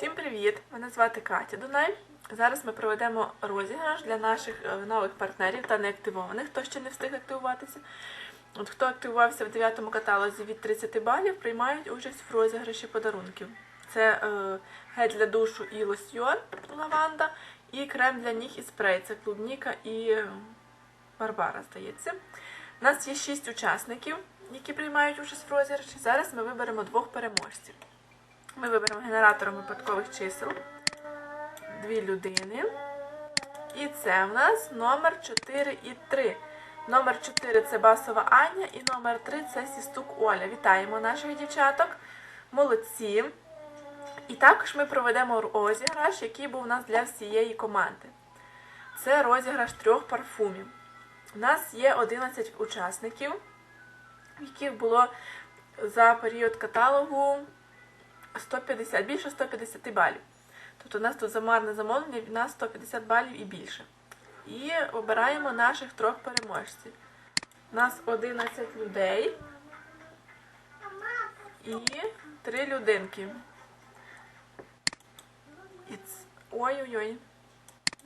Всім привіт! Мене звати Катя Дунай. Зараз ми проведемо розіграш для наших е, нових партнерів та неактивованих, хто ще не встиг активуватися. От хто активувався в 9 каталозі від 30 балів, приймають участь в розіграші подарунків. Це е, гель для душу і лосьйон лаванда, і крем для ніг і спрей. Це клубніка і е, Барбара, здається. У нас є 6 учасників, які приймають участь в розіграші. Зараз ми виберемо двох переможців. Ми виберемо генератором випадкових чисел. Дві людини. І це в нас номер 4 і 3. Номер 4 це Басова Аня і номер 3 це Сістук Оля. Вітаємо наших дівчаток. Молодці. І також ми проведемо розіграш, який був у нас для всієї команди. Це розіграш трьох парфумів. У нас є 11 учасників, яких було за період каталогу 150, більше 150 балів. Тобто у нас тут замарне замовлення, в нас 150 балів і більше. І обираємо наших трьох переможців. У нас 11 людей і 3 людинки. Ой-ой-ой.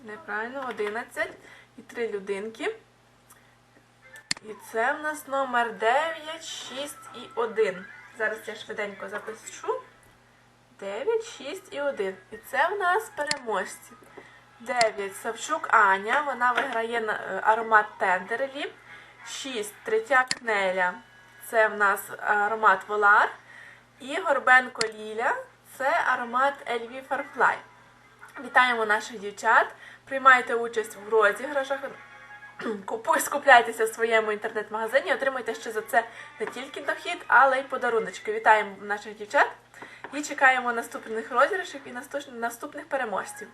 Неправильно, 11 і 3 людинки. І це в нас номер 9, 6 і 1. Зараз я швиденько запишу. 9, 6 і 1. І це в нас переможці. 9. Савчук Аня. Вона виграє е, аромат Тендерлі. 6. Третяк Неля. Це в нас аромат Волар. І Горбенко Ліля. Це аромат Ельві Фарфлай. Вітаємо наших дівчат. Приймайте участь в розіграшах. Скупляйтеся в своєму інтернет-магазині, отримуйте ще за це не тільки дохід, але й подаруночки. Вітаємо наших дівчат і чекаємо наступних розіграшів і наступ- наступних переможців.